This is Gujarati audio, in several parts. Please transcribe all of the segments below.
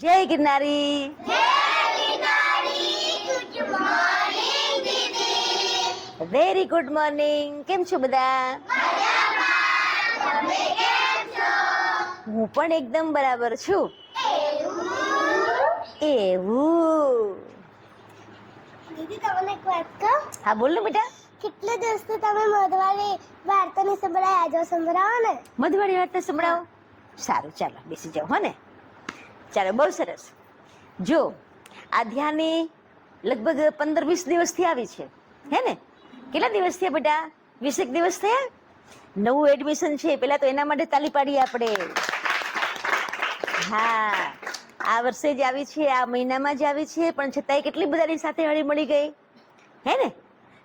જય ગિરનારી. વેરી ગુડ મોર્નિંગ કેમ છો બધા? હું પણ એકદમ બરાબર છું. એવું. દીદી તમને એક વાત કહું? હા બોલ ને બેટા. કેટલા દિવસથી તમે મધવાળી વાર્તા ને સંભળાય? આજો સંભળાવો ને. મધવાળી વાર્તા સંભળાવો? સારું ચાલો બેસી જાઓ હો ને. ચાલો, બહુ સરસ. જો, આ ધ્યાની લગભગ પંદર વીસ દિવસથી આવી છે. હે ને? કેટલા દિવસ થયા બેટા? વીસેક દિવસ થયા? નવું એડમિશન છે, પેલા તો એના માટે તાલી પાડીએ આપણે. હા, આ વર્ષે જ આવી છે, આ મહિનામાં જ આવી છે, પણ છતાંય કેટલી બધાની સાથે હળી મળી ગઈ? હે ને?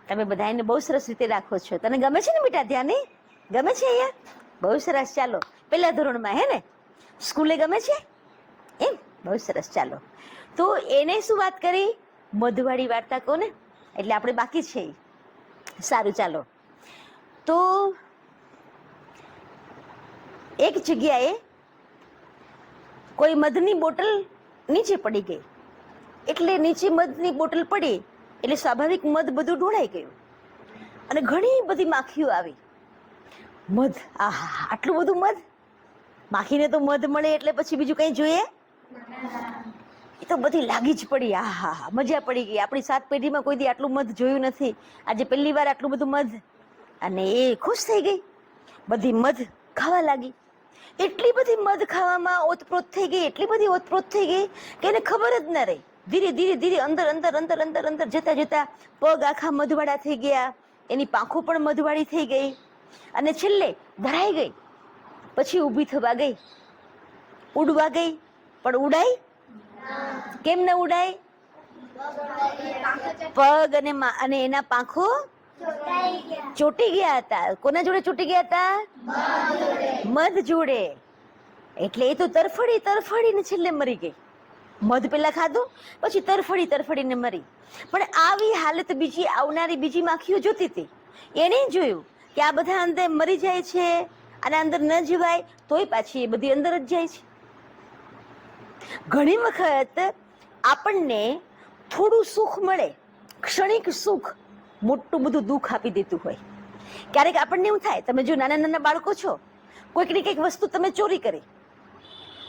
તમે બધા એને બહુ સરસ રીતે રાખો છો. તને ગમે છે ને બેટા ધ્યાની? ગમે છે અહીંયા? બહુ સરસ, ચાલો. પહેલા ધોરણમાં, હે ને? સ્કૂલે ગમે છે? એમ? બહુ સરસ, ચાલો. તો એને શું વાત કરી? મધુવાળી વાર્તા કોને એટલે આપણે બાકી છે. સારું, ચાલો. તો એક જગ્યાએ કોઈ મધની બોટલ નીચે પડી ગઈ. એટલે નીચે મધની બોટલ પડી, એટલે સ્વાભાવિક મધ બધું ઢોળાઈ ગયું. અને ઘણી બધી માખીઓ આવી. મધ આહા આટલું બધું મધ? માખીને તો મધ મળે, એટલે પછી બીજું કંઈ જોઈએ? એ તો બધી લાગી જ પડી. આ, હા મજા પડી ગઈ. આપણી સાત પેઢીમાં કોઈ દી આટલું મધ જોયું નથી. આજે પહેલી વાર આટલું બધું મધ. અને એ ખુશ થઈ ગઈ. બધી મધ ખાવા લાગી. એટલી બધી મધ ખાવામાં ઓતપ્રોત થઈ ગઈ, એટલી બધી ઓતપ્રોત થઈ ગઈ કે એને ખબર જ ન રહી. ધીરે ધીરે ધીરે અંદર અંદર અંદર અંદર અંદર જતા જતા પગ આખા મધવાળા થઈ ગયા. એની પાંખો પણ મધવાળી થઈ ગઈ. અને છેલ્લે ધરાઈ ગઈ. પછી ઊભી થવા ગઈ. ઉડવા ગઈ. પણ ઉડાય? કેમ ન ઉડાય? પગ અને અને એના પાંખો? ચોટી ગયા હતા. કોના જોડે ચોટી ગયા હતા? મધ જોડે. એટલે એ તો તરફડી, તરફડીને છેલ્લે મરી ગઈ. મધ પેલા ખાધું, પછી તરફડી, તરફડીને મરી. પણ આવી હાલત બીજી, આવનારી બીજી માખીઓ જોતી હતી. એણે જોયું કે આ બધા અંદર મરી જાય છે અને અંદર ન જીવાય, તોય પાછી એ બધી અંદર જ જાય છે. ઘણી વખત આપણને થોડું સુખ મળે, ક્ષણિક સુખ મોટું બધું દુઃખ આપી દેતું હોય. ક્યારેક આપણને એવું થાય, તમે જો નાના નાના બાળકો છો, કોઈકની કંઈક વસ્તુ તમે ચોરી કરી,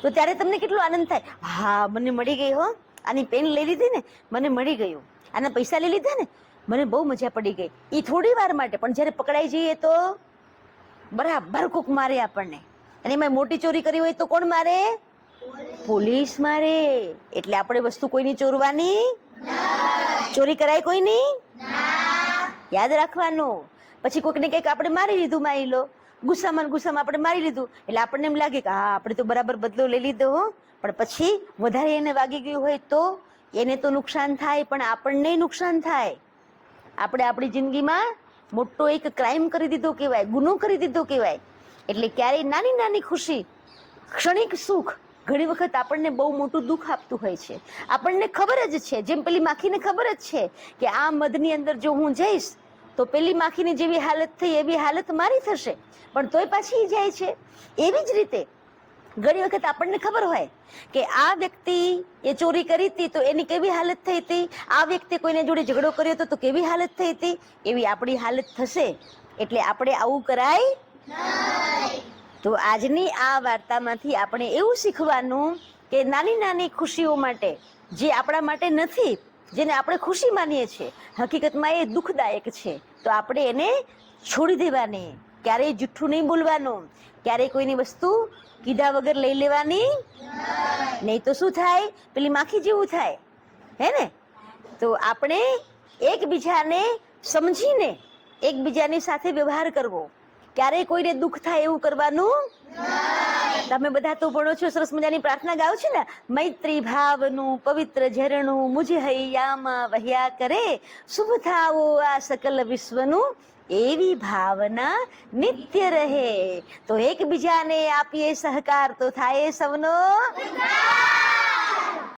તો ત્યારે તમને કેટલો આનંદ થાય? હા, મને મળી ગઈ હો, આની પેન લઈ લીધી ને, મને મળી ગયું. આના પૈસા લઈ લીધા ને, મને બહુ મજા પડી ગઈ. એ થોડી વાર માટે, પણ જ્યારે પકડાઈ જઈએ તો બરાબર કોક મારે આપણને. અને એમાં મોટી ચોરી કરી હોય તો કોણ મારે? પોલીસ મારે? એટલે આપણે વસ્તુ કોઈની ચોરવાની? ચોરી કરાય કોઈની? યાદ રાખવાનું. પછી કોઈકને કંઈક આપણે મારી લીધું, માની લો. ગુસ્સામાં ગુસ્સામાં આપણે મારી લીધું. એટલે આપણને એમ લાગે કે, હા, આપણે તો બરાબર બદલો લઈ લીધો, હો. પણ પછી વધારે એને વાગી ગયું હોય તો એને તો નુકસાન થાય, પણ આપણને નુકસાન થાય. આપણે આપણી જિંદગીમાં મોટો એક ક્રાઇમ કરી દીધો કહેવાય, ગુનો કરી દીધો કહેવાય. એટલે ક્યારેય નાની નાની ખુશી, ક્ષણિક સુખ ઘણી વખત આપણને બહુ મોટું દુઃખ આપતું હોય છે. આપણને ખબર જ છે, જેમ પેલી માખીને ખબર જ છે કે આ મધની અંદર જો હું જઈશ, તો પેલી માખીની જેવી હાલત થઈ, એવી હાલત મારી થશે. પણ તોય પાછી જાય છે. એવી જ રીતે ઘણી વખત આપણને ખબર હોય કે આ વ્યક્તિ એ ચોરી કરી હતી, તો એની કેવી હાલત થઈ હતી? આ વ્યક્તિ કોઈને જોડે ઝઘડો કર્યો હતો, તો કેવી હાલત થઈ હતી? એવી આપણી હાલત થશે. એટલે આપણે આવું કરાય તો આજની આ વાર્તામાંથી આપણે એવું શીખવાનું કે નાની નાની ખુશીઓ માટે, જે આપણા માટે નથી, જેને આપણે ખુશી માનીએ છીએ, હકીકતમાં એ દુઃખદાયક છે. તો આપણે એને છોડી દેવાની, ક્યારેય જુઠ્ઠું નહીં બોલવાનું, ક્યારેય કોઈની વસ્તુ કીધા વગર લઈ લેવાની નહીં. તો શું થાય? પેલી માખી જેવું થાય. હે ને? તો આપણે એકબીજાને સમજીને એકબીજાની સાથે વ્યવહાર કરવો. ક્યારેય કોઈને દુઃખ થાય એવું કરવાનું તમે બધા તો ભણો છો, સરસ મજાની પ્રાર્થના ગાઓ છો ને? મૈત્રી ભાવનું, પવિત્ર ઝરણું મુજ હૈયામાં વહ્યા કરે. શુભ થાવો આ સકલ વિશ્વનું. એવી ભાવના નિત્ય રહે. તો એકબીજાને આપીએ સહકાર તો થાય સૌનો.